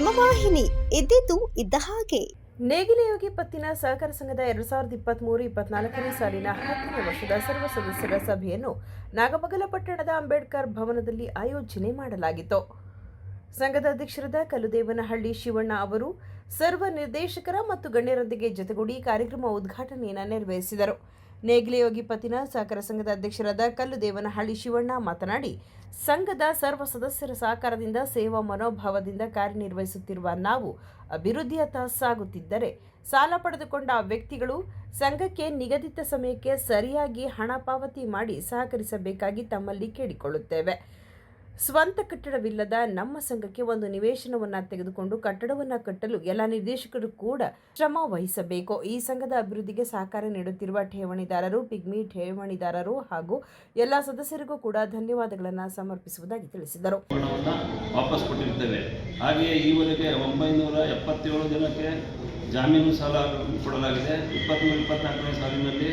ಹಿಮವಾಹಿನಿ ಇದ್ದಿದ್ದು ಇದ್ದ ಹಾಗೆ. ನೇಗಿಲಯೋಗಿ ಪತ್ತಿನ ಸಹಕಾರ ಸಂಘದ ಎರಡು ಸಾವಿರದ ಇಪ್ಪತ್ತ್ಮೂರು ಇಪ್ಪತ್ನಾಲ್ಕನೇ ಸಾಲಿನ ಹತ್ತನೇ ವರ್ಷದ ಸರ್ವ ಸದಸ್ಯರ ಸಭೆಯನ್ನು ನಾಗಮಗಲ ಪಟ್ಟಣದ ಅಂಬೇಡ್ಕರ್ ಭವನದಲ್ಲಿ ಆಯೋಜನೆ ಮಾಡಲಾಗಿತ್ತು. ಸಂಘದ ಅಧ್ಯಕ್ಷರಾದ ಕಲುದೇವನಹಳ್ಳಿ ಶಿವಣ್ಣ ಅವರು ಸರ್ವ ನಿರ್ದೇಶಕರ ಮತ್ತು ಗಣ್ಯರೊಂದಿಗೆ ಜೊತೆಗೂಡಿ ಕಾರ್ಯಕ್ರಮ ಉದ್ಘಾಟನೆಯನ್ನು ನೆರವೇರಿಸಿದರು. ನೇಗಿಲಯೋಗಿ ಪತಿನ ಸಹಕಾರ ಸಂಘದ ಅಧ್ಯಕ್ಷರಾದ ಕಲ್ಲುದೇವನಹಳ್ಳಿ ಶಿವಣ್ಣ ಮಾತನಾಡಿ, ಸಂಘದ ಸರ್ವ ಸದಸ್ಯರ ಸಹಕಾರದಿಂದ ಸೇವಾ ಮನೋಭಾವದಿಂದ ಕಾರ್ಯನಿರ್ವಹಿಸುತ್ತಿರುವ ನಾವು ಅಭಿವೃದ್ಧಿಯತ್ತ ಸಾಗುತ್ತಿದ್ದರೆ ಸಾಲ ಪಡೆದುಕೊಂಡ ವ್ಯಕ್ತಿಗಳು ಸಂಘಕ್ಕೆ ನಿಗದಿತ ಸಮಯಕ್ಕೆ ಸರಿಯಾಗಿ ಹಣ ಪಾವತಿ ಮಾಡಿ ಸಹಕರಿಸಬೇಕಾಗಿ ತಮ್ಮಲ್ಲಿ ಕೇಳಿಕೊಳ್ಳುತ್ತೇವೆ. ಸ್ವಂತ ಕಟ್ಟಡವಿಲ್ಲದ ನಮ್ಮ ಸಂಘಕ್ಕೆ ಒಂದು ನಿವೇಶನವನ್ನು ತೆಗೆದುಕೊಂಡು ಕಟ್ಟಡವನ್ನು ಕಟ್ಟಲು ಎಲ್ಲ ನಿರ್ದೇಶಕರು ಕೂಡ ಶ್ರಮ ವಹಿಸಬೇಕು. ಈ ಸಂಘದ ಅಭಿವೃದ್ಧಿಗೆ ಸಹಕಾರ ನೀಡುತ್ತಿರುವ ಠೇವಣಿದಾರರು, ಪಿಗ್ಮಿ ಠೇವಣಿದಾರರು ಹಾಗೂ ಎಲ್ಲ ಸದಸ್ಯರಿಗೂ ಕೂಡ ಧನ್ಯವಾದಗಳನ್ನು ಸಮರ್ಪಿಸುವುದಾಗಿ ತಿಳಿಸಿದರು. ವಾಪಸ್ ಕೊಟ್ಟಿರ್ತೇವೆ. ಹಾಗೆಯೇ ಈವರೆಗೆ ಒಂಬೈನೂರ ಎಪ್ಪತ್ತೇಳು ಜನಕ್ಕೆ ಜಾಮೀನು ಸಾಲ ಕೊಡಲಾಗಿದೆ. ಇಪ್ಪತ್ತ್ಮೂರು ಇಪ್ಪತ್ನಾಲ್ಕನೇ ಸಾಲಿನಲ್ಲಿ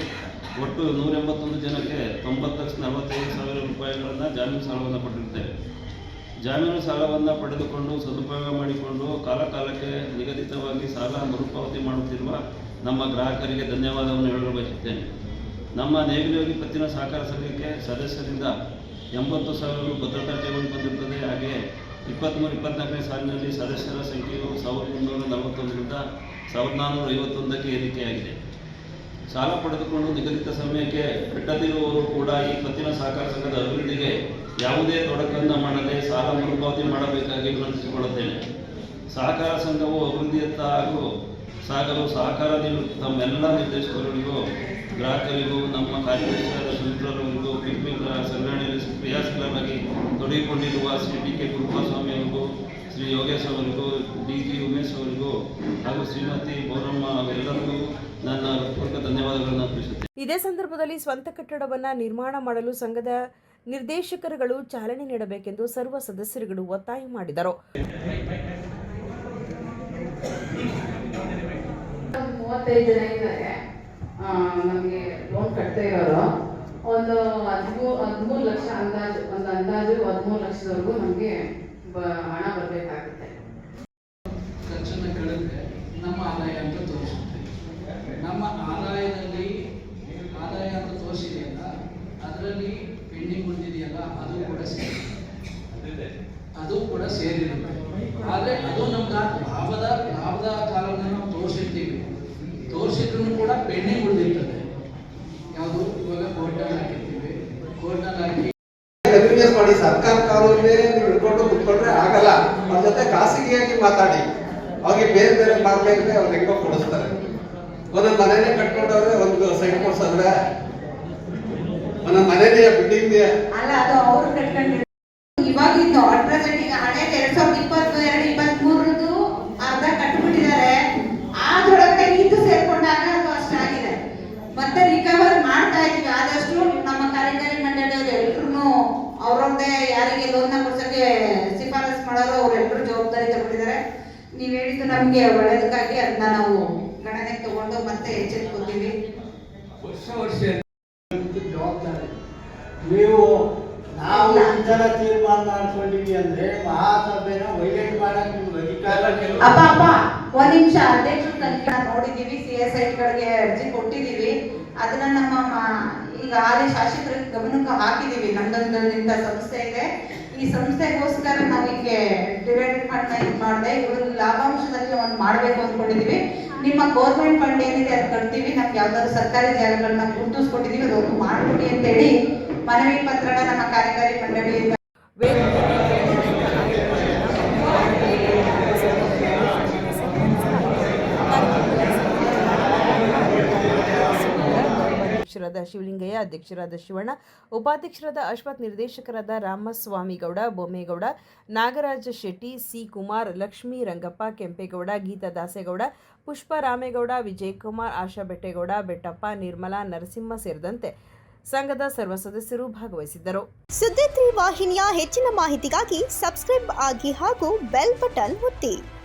ಒಟ್ಟು ನೂರ ಎಂಬತ್ತೊಂದು ಜನಕ್ಕೆ ತೊಂಬತ್ತು ಲಕ್ಷ ನಲವತ್ತೈದು ಸಾವಿರ ರೂಪಾಯಿಗಳನ್ನು ಜಾಮೀನು ಸಾಲವನ್ನು ಕೊಟ್ಟಿರ್ತೇವೆ ಜಾಮೀನು ಸಾಲವನ್ನು ಪಡೆದುಕೊಂಡು ಸದುಪಯೋಗ ಮಾಡಿಕೊಂಡು ಕಾಲಕಾಲಕ್ಕೆ ನಿಗದಿತವಾಗಿ ಸಾಲ ಮರುಪಾವತಿ ಮಾಡುತ್ತಿರುವ ನಮ್ಮ ಗ್ರಾಹಕರಿಗೆ ಧನ್ಯವಾದವನ್ನು ಹೇಳಲು ಬಯಸುತ್ತೇನೆ. ನಮ್ಮ ನೇಗಿಲೋಗಿ ಪತ್ತಿನ ಸಹಕಾರ ಸಂಘಕ್ಕೆ ಸದಸ್ಯರಿಂದ ಎಂಬತ್ತು ಸಾವಿರ ಭದ್ರತಾ ಠೇವಣಿ ಬಂದಿರುತ್ತದೆ. ಹಾಗೆ ಇಪ್ಪತ್ತ್ಮೂರು ಇಪ್ಪತ್ನಾಲ್ಕನೇ ಸಾಲಿನಲ್ಲಿ ಸದಸ್ಯರ ಸಂಖ್ಯೆಯು ಸಾವಿರದ ಮುನ್ನೂರ ನಲವತ್ತೊಂದರಿಂದ ಸಾವಿರದ ನಾನ್ನೂರ ಐವತ್ತೊಂದಕ್ಕೆ ಏರಿಕೆಯಾಗಿದೆ ಸಾಲ ಪಡೆದುಕೊಂಡು ನಿಗದಿತ ಸಮಯಕ್ಕೆ ಕಟ್ಟದಿರುವವರು ಕೂಡ ಈ ಪತ್ತಿನ ಸಹಕಾರ ಸಂಘದ ಅಭಿವೃದ್ಧಿಗೆ ಯಾವುದೇ ತೊಡಕನ್ನು ಮಾಡದೆ ಸಾಲ ಮರುಪಾವತಿ ಮಾಡಬೇಕಾಗಿ ವಿನಂತಿಸಿಕೊಳ್ಳುತ್ತೇನೆ. ಸಹಕಾರ ಸಂಘವು ಅಭಿವೃದ್ಧಿಯತ್ತ ಹಾಗೂ ಸಾಗಲು ಸಹಕಾರ ತಮ್ಮೆಲ್ಲ ನಿರ್ದೇಶಕರಿಗೂ ಗ್ರಾಹಕರಿಗೂ, ನಮ್ಮ ಕಾರ್ಯದರ್ಶಿಯಾದ ಸುಮಿತ್ರರವರಿಗೂ ಪಿಂಪಿಂಗ್ ಸಂಗ್ರಹಣೆಯಲ್ಲಿ ಕ್ರಿಯಾಶೀಲರಾಗಿ ತೊಡಗಿಕೊಂಡಿರುವ ಸಿ ಡಿ ಕೆ ಕುಮಾರಸ್ವಾಮಿ ಅವರಿಗೂ ಶ್ರೀ ಯೋಗೇಶ್ ಅವರಿಗೂ ಡಿ ಜಿ ಉಮೇಶ್ ಅವರಿಗೂ ಹಾಗೂ ಶ್ರೀಮತಿ ಬೋರಮ್ಮ ಅವರೆಲ್ಲರಿಗೂ ನನ್ನ ಹೃತ್ಪೂರ್ವಕ ಧನ್ಯವಾದಗಳನ್ನು ಅರ್ಪಿಸುತ್ತೇನೆ ಇದೇ ಸಂದರ್ಭದಲ್ಲಿ ಸ್ವಂತ ಕಟ್ಟಡವನ್ನು ನಿರ್ಮಾಣ ಮಾಡಲು ಸಂಘದ ನಿರ್ದೇಶಕರುಗಳು ಚಾಲನೆ ನೀಡಬೇಕೆಂದು ಸರ್ವ ಸದಸ್ಯರುಗಳು ಒತ್ತಾಯ ಮಾಡಿದರು. ಮೂವತ್ತೈದು ಜನ ಇದ್ದಾರೆ. ನಮಗೆ ಲೋನ್ ಕಟ್ತಾ ಇರೋರು. ಒಂದು ಹದಿಮೂರು ಹದಿಮೂರು ಲಕ್ಷ ಅಂದಾಜು ಒಂದು ಅಂದಾಜು ಹದಿಮೂರು ಲಕ್ಷದವರೆಗೂ ನಮಗೆ ಹಣ ಪೆಂಡಿಂಗ್ ಉಳಿದಿದೆಯಲ್ಲ ಅದು ಕೂಡ ಸೇರಿ. ಅದು ಕೂಡ ಸೇರಿರುತ್ತೆ. ಆದರೆ ಅದು ನಮ್ಗೆ ಲಾಭದ ಲಾಭದ ಕಾಲವನ್ನು ನಾವು ತೋರಿಸಿರ್ತೀವಿ. ತೋರಿಸಿದ್ರು ಕೂಡ ಪೆಂಡಿಂಗ್ ಉಳಿದಿರ್ತದೆ. ಯಾವುದು? ಇವಾಗ ಕೋರ್ಟಲ್ಲಿ ಹಾಕಿರ್ತೀವಿ. ಕೋರ್ಟಲ್ಲಿ ಹಾಕಿ ಮಾಡಿ ಸರ್ಕಾರ ಕಾನೂನೇ ನೀವು ಹಿಡ್ಕೊಂಡು ಕುತ್ಕೊಂಡ್ರೆ ಆಗಲ್ಲ. ಅವ್ರ ಜೊತೆ ಖಾಸಗಿಯಾಗಿ ಮಾತಾಡಿ. ಅವ್ರಿಗೆ ಬೇರೆ ಬೇರೆ ಮಾರ್ಗ ಅವ್ರು ಹೆಂಗೋ ಕೊಡಿಸ್ತಾರೆ. ಒಂದೊಂದು ಮನೆನೇ ಕಟ್ಕೊಂಡವ್ರೆ ಒಂದು ಸೈಡ್ ಕೊಡ್ಸಂದ್ರೆ ಒಂದೊಂದು ಮನೆನೇ ಬಿಲ್ಡಿಂಗ್ ಅಲ್ಲ ಅದು ಅವರು ಕಟ್ಕೊಂಡಿರೋ ಇವಾಗಿದ್ದು ಅಟ್ ಪ್ರೆಸೆಂಟ್ ಈಗ ಹಣೆದು ಎರಡ್ ಸಾವಿರದ ಇಪ್ಪತ್ತು ಎರಡು ಇಪ್ಪತ್ತ್ ಮೂರದ್ದು ಅರ್ಧ ಕಟ್ಬಿಟ್ಟಿದ್ದಾರೆ. ಅದ್ರೊಳಗಡೆ ಇದು ಸೇರ್ಕೊಂಡಾಗ ಅದು ಅಷ್ಟಾಗಿದೆ ಮತ್ತೆ ರಿಕವರ್ ಮಾಡ್ತಾ ಇದೀವಿ ಆದಷ್ಟು ನಮ್ಮ ಕಾರ್ಯಕಾರಿ ಮಂಡಳಿಯವರು ಎಲ್ರು ಅವ್ರದ್ದೇ ಯಾರಿಗೆ ಲೋನ್ ಕೊಡ್ಸಕ್ಕೆ ಶಿಫಾರಸ್ ಮಾಡೋರು ಅವರೆಲ್ಲರೂ ಜವಾಬ್ದಾರಿ ತಗೊಂಡಿದ್ದಾರೆ. ನೀವ್ ಹೇಳಿದ್ದು ನಮ್ಗೆ ಒಳ್ಳೇದಕ್ಕಾಗಿ ಅದನ್ನ ನಾವು ಗಣನೆಗೆ ತಗೊಂಡು ಮತ್ತೆ ಎಚ್ಚೆತ್ಕೋತೀವಿ ವರ್ಷ ವರ್ಷ ಜವಾಬ್ದಾರಿ. ನೀವು ನಾವು ಈ ತರ ತೀರ್ಮಾನ ಮಾಡ್ಕೊಂಡಿವಿ ಅಂದ್ರೆ ಮಹಾಸಭೆನ ವೈಲೇಟ್ ಮಾಡಕ್ ನಿಮ್ಗೆ ಅಧಿಕಾರ ಅಪ್ಪ ಅಪ್ಪ ಒಂದ್ ನಿಮಿಷ. ಅಧ್ಯಕ್ಷರು ತನಿಖೆ ನೋಡಿದೀವಿ ಸಿ ಎಸ್ ಗಳಿಗೆ ಅರ್ಜಿ ಕೊಟ್ಟಿದೀವಿ ಅದನ್ನ ನಮ್ಮ ಮ- ಈಗ ಹಾಲಿ ಶಾಸಕರ ಗಮನಕ್ಕೆ ಹಾಕಿದೀವಿ ನಮ್ದೊಂದು ಇಂಥ ಸಂಸ್ಥೆ ಇದೆ ಈ ಸಂಸ್ಥೆಗೋಸ್ಕರ ನಾವು ಹಿಂಗೆ ಡಿವೈಡೆಡ್ ಮಾಡ್ತಾ ಇದು ಮಾಡಿದೆ. ಇವರು ಒಂದು ಮಾಡ್ಬೇಕು ಅಂದ್ಕೊಂಡಿದೀವಿ. ನಿಮ್ಮ ಗೌರ್ಮೆಂಟ್ ಫಂಡ್ ಏನಿದೆ ಅದು ಕಟ್ತೀವಿ. ನಮ್ಗೆ ಯಾವ್ದಾದ್ರು ಸರ್ಕಾರಿ ಜಾಗಗಳನ್ನ ಗುರುತಿಸ್ಕೊಂಡಿದೀವಿ ಅದೊಂದು ಮಾಡ್ಕೊಡಿ ಅಂತೇಳಿ ಮನವಿ ಪತ್ರನ ನಮ್ಮ ಕಾರ್ಯಕಾರಿ ಮಂಡಳಿಯಿಂದ ಅಧ್ಯಕ್ಷರಾದ ಶಿವಲಿಂಗಯ್ಯ, ಅಧ್ಯಕ್ಷರಾದ ಶಿವಣ್ಣ, ಉಪಾಧ್ಯಕ್ಷರಾದ ಅಶ್ವಥ್, ನಿರ್ದೇಶಕರಾದ ರಾಮಸ್ವಾಮಿಗೌಡ, ಬೊಮ್ಮೇಗೌಡ, ನಾಗರಾಜ ಶೆಟ್ಟಿ ಸಿ ಕುಮಾರ್ ಲಕ್ಷ್ಮೀ ರಂಗಪ್ಪ, ಕೆಂಪೇಗೌಡ, ಗೀತಾ ದಾಸೇಗೌಡ, ಪುಷ್ಪ ರಾಮೇಗೌಡ, ವಿಜಯಕುಮಾರ್, ಆಶಾ ಬೆಟ್ಟೇಗೌಡ, ಬೆಟ್ಟಪ್ಪ, ನಿರ್ಮಲಾ ನರಸಿಂಹ ಸೇರಿದಂತೆ ಸಂಘದ ಸರ್ವ ಸದಸ್ಯರು ಭಾಗವಹಿಸಿದ್ದರು. ಸುದ್ದಿ ವಾಹಿನಿಯ ಹೆಚ್ಚಿನ ಮಾಹಿತಿಗಾಗಿ ಸಬ್ಸ್ಕ್ರೈಬ್ ಆಗಿ ಹಾಗೂ ಬೆಲ್ ಬಟನ್ ಒತ್ತಿ.